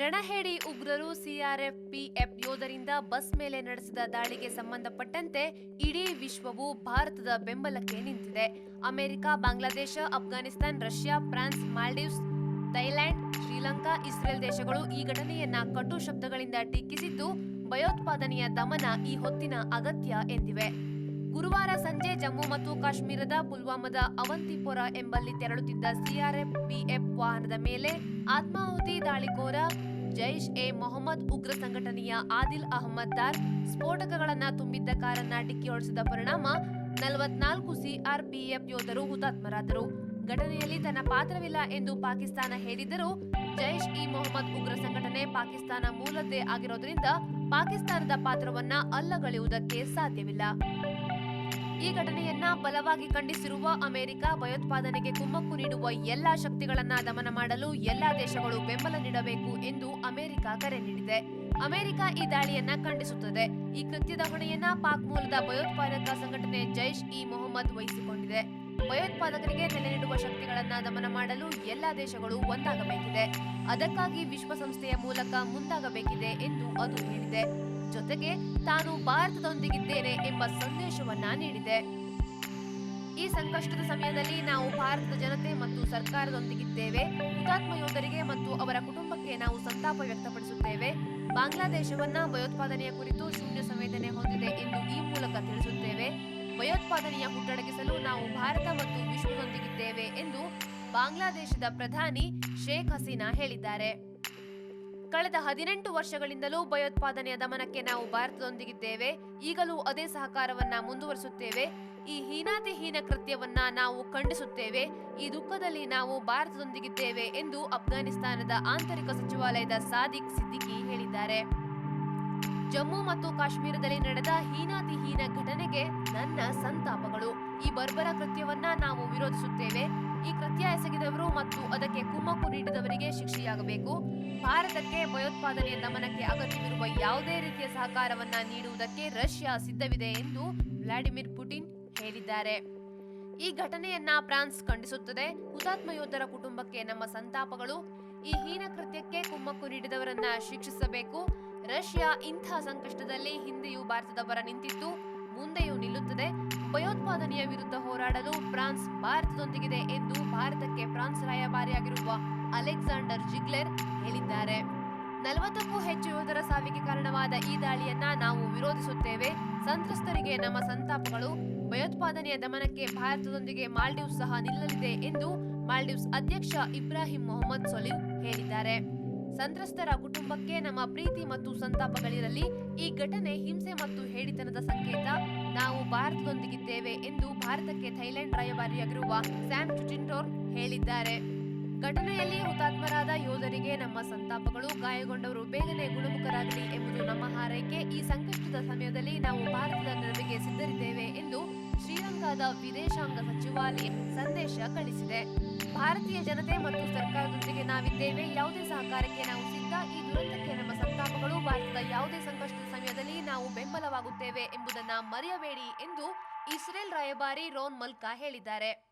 ರಣಹೇಡಿ ಉಗ್ರರು CRF PF ಯೋಧರಿಂದ bus ಮೇಲೆ ನಡೆಸಿದ ದಾಳಿಗೆ ಸಂಬಂಧಪಟ್ಟಂತೆ ಇಡೀ ವಿಶ್ವವು ಭಾರತದ ಬೆಂಬಲಕ್ಕೆ ನಿಂತಿದೆ. America, Bangladesh, Afghanistan, Russia, France, Maldives, Thailand, Sri Lanka, Israel ದೇಶಗಳು ಈ ಘಟನೆಯನ್ನ ಕಟು ಶಬ್ದಗಳಿಂದ ಟೀಕಿಸಿದ್ದು ಭಯೋತ್ಪಾದನೆಯ ದಮನ ಈ ಹೊತ್ತಿನ ಅಗತ್ಯ ಎಂದಿವೆ. ಗುರುವಾರ ಸಂಜೆ ಜಮ್ಮು ಮತ್ತು ಕಾಶ್ಮೀರದ ಪುಲ್ವಾಮಾದ ಅವಂತಿಪೊರ ಎಂಬಲ್ಲಿ ತೆರಳುತ್ತಿದ್ದ ಸಿಆರ್ಎಫ್ ಪಿಎಫ್ ವಾಹನದ ಮೇಲೆ ಆತ್ಮಾಹುತಿ ದಾಳಿಕೋರ ಜೈಷ್ ಎ ಮೊಹಮ್ಮದ್ ಉಗ್ರ ಸಂಘಟನೆಯ ಆದಿಲ್ ಅಹಮ್ಮದ್ ದಾರ್ ಸ್ಫೋಟಕಗಳನ್ನು ತುಂಬಿದ್ದ ಕಾರನ್ನ ಡಿಕ್ಕಿ ಹೊಡೆಸಿದ ಪರಿಣಾಮ ನಲವತ್ನಾಲ್ಕು ಸಿಆರ್ಪಿಎಫ್ ಯೋಧರು ಹುತಾತ್ಮರಾದರು. ಘಟನೆಯಲ್ಲಿ ತನ್ನ ಪಾತ್ರವಿಲ್ಲ ಎಂದು ಪಾಕಿಸ್ತಾನ ಹೇಳಿದರೂ ಜೈಷ್ ಇ ಮೊಹಮ್ಮದ್ ಉಗ್ರ ಸಂಘಟನೆ ಪಾಕಿಸ್ತಾನ ಮೂಲದ್ದೇ ಆಗಿರೋದ್ರಿಂದ ಪಾಕಿಸ್ತಾನದ ಪಾತ್ರವನ್ನ ಅಲ್ಲಗಳೆಯುವುದಕ್ಕೆ ಸಾಧ್ಯವಿಲ್ಲ. ಈ ಘಟನೆಯನ್ನ ಬಲವಾಗಿ ಖಂಡಿಸಿರುವ ಅಮೆರಿಕ ಭಯೋತ್ಪಾದನೆಗೆ ಕುಮ್ಮಕ್ಕು ನೀಡುವ ಎಲ್ಲಾ ಶಕ್ತಿಗಳನ್ನ ದಮನ ಮಾಡಲು ಎಲ್ಲಾ ದೇಶಗಳು ಬೆಂಬಲ ನೀಡಬೇಕು ಎಂದು ಅಮೆರಿಕ ಕರೆ ನೀಡಿದೆ. ಅಮೆರಿಕ ಈ ದಾಳಿಯನ್ನ ಖಂಡಿಸುತ್ತದೆ. ಈ ಕೃತ್ಯದ ಹೊಣೆಯನ್ನ ಪಾಕ್ ಮೂಲದ ಭಯೋತ್ಪಾದಕ ಸಂಘಟನೆ ಜೈಷ್ ಇ ಮೊಹಮ್ಮದ್ ವಹಿಸಿಕೊಂಡಿದೆ. ಭಯೋತ್ಪಾದಕರಿಗೆ ನೆಲೆ ನೀಡುವ ಶಕ್ತಿಗಳನ್ನ ದಮನ ಮಾಡಲು ಎಲ್ಲಾ ದೇಶಗಳು ಒಂದಾಗಬೇಕಿದೆ. ಅದಕ್ಕಾಗಿ ವಿಶ್ವಸಂಸ್ಥೆಯ ಮೂಲಕ ಮುಂದಾಗಬೇಕಿದೆ ಎಂದು ಅದು ಹೇಳಿದೆ. ಜೊತೆಗೆ ತಾನು ಭಾರತದೊಂದಿಗಿದ್ದೇನೆ ಎಂಬ ಸಂದೇಶವನ್ನ ನೀಡಿದೆ. ಈ ಸಂಕಷ್ಟದ ಸಮಯದಲ್ಲಿ ನಾವು ಭಾರತದ ಜನತೆ ಮತ್ತು ಸರ್ಕಾರದೊಂದಿಗಿದ್ದೇವೆ. ಹುತಾತ್ಮ ಯೋಧರಿಗೆ ಮತ್ತು ಅವರ ಕುಟುಂಬಕ್ಕೆ ನಾವು ಸಂತಾಪ ವ್ಯಕ್ತಪಡಿಸುತ್ತೇವೆ. ಬಾಂಗ್ಲಾದೇಶವನ್ನ ಭಯೋತ್ಪಾದನೆಯ ಕುರಿತು ಶೂನ್ಯ ಸಂವೇದನೆ ಹೊಂದಿದೆ ಎಂದು ಈ ಮೂಲಕ ತಿಳಿಸುತ್ತೇವೆ. ಭಯೋತ್ಪಾದನೆಯ ಹುಟ್ಟಡಗಿಸಲು ನಾವು ಭಾರತ ಮತ್ತು ವಿಶ್ವದೊಂದಿಗಿದ್ದೇವೆ ಎಂದು ಬಾಂಗ್ಲಾದೇಶದ ಪ್ರಧಾನಿ ಶೇಖ್ ಹಸೀನಾ ಹೇಳಿದ್ದಾರೆ. ಕಳೆದ ಹದಿನೆಂಟು ವರ್ಷಗಳಿಂದಲೂ ಭಯೋತ್ಪಾದನೆಯ ದಮನಕ್ಕೆ ನಾವು ಭಾರತದೊಂದಿಗಿದ್ದೇವೆ. ಈಗಲೂ ಅದೇ ಸಹಕಾರವನ್ನ ಮುಂದುವರಿಸುತ್ತೇವೆ. ಈ ಹೀನಾತಿಹೀನ ಕೃತ್ಯವನ್ನ ನಾವು ಖಂಡಿಸುತ್ತೇವೆ. ಈ ದುಃಖದಲ್ಲಿ ನಾವು ಭಾರತದೊಂದಿಗಿದ್ದೇವೆ ಎಂದು ಅಫ್ಘಾನಿಸ್ತಾನದ ಆಂತರಿಕ ಸಚಿವಾಲಯದ ಸಾದಿಕ್ ಸಿದ್ದಿಕಿ ಹೇಳಿದ್ದಾರೆ. ಜಮ್ಮು ಮತ್ತು ಕಾಶ್ಮೀರದಲ್ಲಿ ನಡೆದ ಹೀನಾತಿಹೀನ ಘಟನೆಗೆ ನನ್ನ ಸಂತಾಪಗಳು. ಈ ಬರ್ಬರ ಕೃತ್ಯವನ್ನ ನಾವು ವಿರೋಧಿಸುತ್ತೇವೆ. ಈ ಕೃತ್ಯ ಎಸಗಿದವರು ಮತ್ತು ಅದಕ್ಕೆ ಕುಮ್ಮಕ್ಕು ನೀಡಿದವರಿಗೆ ಶಿಕ್ಷೆಯಾಗಬೇಕು. ಭಾರತಕ್ಕೆ ಭಯೋತ್ಪಾದನೆಯ ದಮನಕ್ಕೆ ಅಗತ್ಯವಿರುವ ಯಾವುದೇ ರೀತಿಯ ಸಹಕಾರವನ್ನ ನೀಡುವುದಕ್ಕೆ ರಷ್ಯಾ ಸಿದ್ಧವಿದೆ ಎಂದು ವ್ಲಾಡಿಮಿರ್ ಪುಟಿನ್ ಹೇಳಿದ್ದಾರೆ. ಈ ಘಟನೆಯನ್ನ ಫ್ರಾನ್ಸ್ ಖಂಡಿಸುತ್ತದೆ. ಹುತಾತ್ಮ ಯೋಧರ ಕುಟುಂಬಕ್ಕೆ ನಮ್ಮ ಸಂತಾಪಗಳು. ಈ ಹೀನ ಕೃತ್ಯಕ್ಕೆ ಕುಮ್ಮಕ್ಕು ನೀಡಿದವರನ್ನ ಶಿಕ್ಷಿಸಬೇಕು. ರಷ್ಯಾ ಇಂಥ ಸಂಕಷ್ಟದಲ್ಲಿ ಹಿಂದೆಯೂ ಭಾರತದ ಪರ ನಿಂತಿದ್ದು ಮುಂದೆಯೂ ನಿಲ್ಲುತ್ತದೆ. ಭಯೋತ್ಪಾದನೆಯ ವಿರುದ್ಧ ಹೋರಾಡಲು ಫ್ರಾನ್ಸ್ ಭಾರತದೊಂದಿಗಿದೆ ಎಂದು ಭಾರತಕ್ಕೆ ಫ್ರಾನ್ಸ್ ರಾಯಭಾರಿಯಾಗಿರುವ ಅಲೆಕ್ಸಾಂಡರ್ ಜಿಗ್ಲೆರ್ ಹೇಳಿದ್ದಾರೆ. ನಲವತ್ತಕ್ಕೂ ಹೆಚ್ಚು ಯೋಧರ ಸಾವಿಗೆ ಕಾರಣವಾದ ಈ ದಾಳಿಯನ್ನ ನಾವು ವಿರೋಧಿಸುತ್ತೇವೆ. ಸಂತ್ರಸ್ತರಿಗೆ ನಮ್ಮ ಸಂತಾಪಗಳು. ಭಯೋತ್ಪಾದನೆಯ ದಮನಕ್ಕೆ ಭಾರತದೊಂದಿಗೆ ಮಾಲ್ಡೀವ್ಸ್ ಸಹ ನಿಲ್ಲಲಿದೆ ಎಂದು ಮಾಲ್ಡೀವ್ಸ್ ಅಧ್ಯಕ್ಷ ಇಬ್ರಾಹಿಂ ಮೊಹಮ್ಮದ್ ಸೊಲಿವ್ ಹೇಳಿದ್ದಾರೆ. ಸಂತ್ರಸ್ತರ ಕುಟುಂಬಕ್ಕೆ ನಮ್ಮ ಪ್ರೀತಿ ಮತ್ತು ಸಂತಾಪಗಳಿರಲಿ. ಈ ಘಟನೆ ಹಿಂಸೆ ಮತ್ತು ಹೇಡಿತನದ ಸಂಕೇತ. ನಾವು ಭಾರತದೊಂದಿಗಿದ್ದೇವೆ ಎಂದು ಭಾರತಕ್ಕೆ ಥೈಲ್ಯಾಂಡ್ ರಾಯಭಾರಿಯಾಗಿರುವ ಸ್ಯಾಮ್ ಚುಚಿಂಟೋರ್ ಹೇಳಿದ್ದಾರೆ. ಘಟನೆಯಲ್ಲಿ ಹುತಾತ್ಮರಾದ ಯೋಧರಿಗೆ ನಮ್ಮ ಸಂತಾಪಗಳು ಗಾಯಗೊಂಡವರು ಬೇಗನೆ ಗುಣಮುಖರಾಗಲಿ ಎಂಬುದು ನಮ್ಮ ಹಾರೈಕೆ. ಈ ಸಂಕಷ್ಟದ ಸಮಯದಲ್ಲಿ ನಾವು ಭಾರತದ ನೆರವಿಗೆ ಸಿದ್ಧರಿದ್ದೇವೆ ಎಂದು ಶ್ರೀಲಂಕಾದ ವಿದೇಶಾಂಗ ಸಚಿವಾಲಯ ಸಂದೇಶ ಕಳಿಸಿದೆ. ಭಾರತೀಯ ಜನತೆ ಮತ್ತು ಸರ್ಕಾರದೊಂದಿಗೆ ಸಹಕಾರಕ್ಕೆ ನಾವು ಸಿದ್ಧ. ಈ ದುರಂತಕ್ಕೆ ನಮ್ಮ ಸಂತಾಪಗಳು. ಭಾರತದ ಯಾವುದೇ ಸಂಕಷ್ಟದ ಸಮಯದಲ್ಲಿ ನಾವು ಬೆಂಬಲವಾಗುತ್ತೇವೆ ಎಂಬುದನ್ನು ಮರೆಯಬೇಡಿ ಎಂದು ಇಸ್ರೇಲ್ ರಾಯಭಾರಿ ರೋನ್ ಮಲ್ಕಾ ಹೇಳಿದ್ದಾರೆ.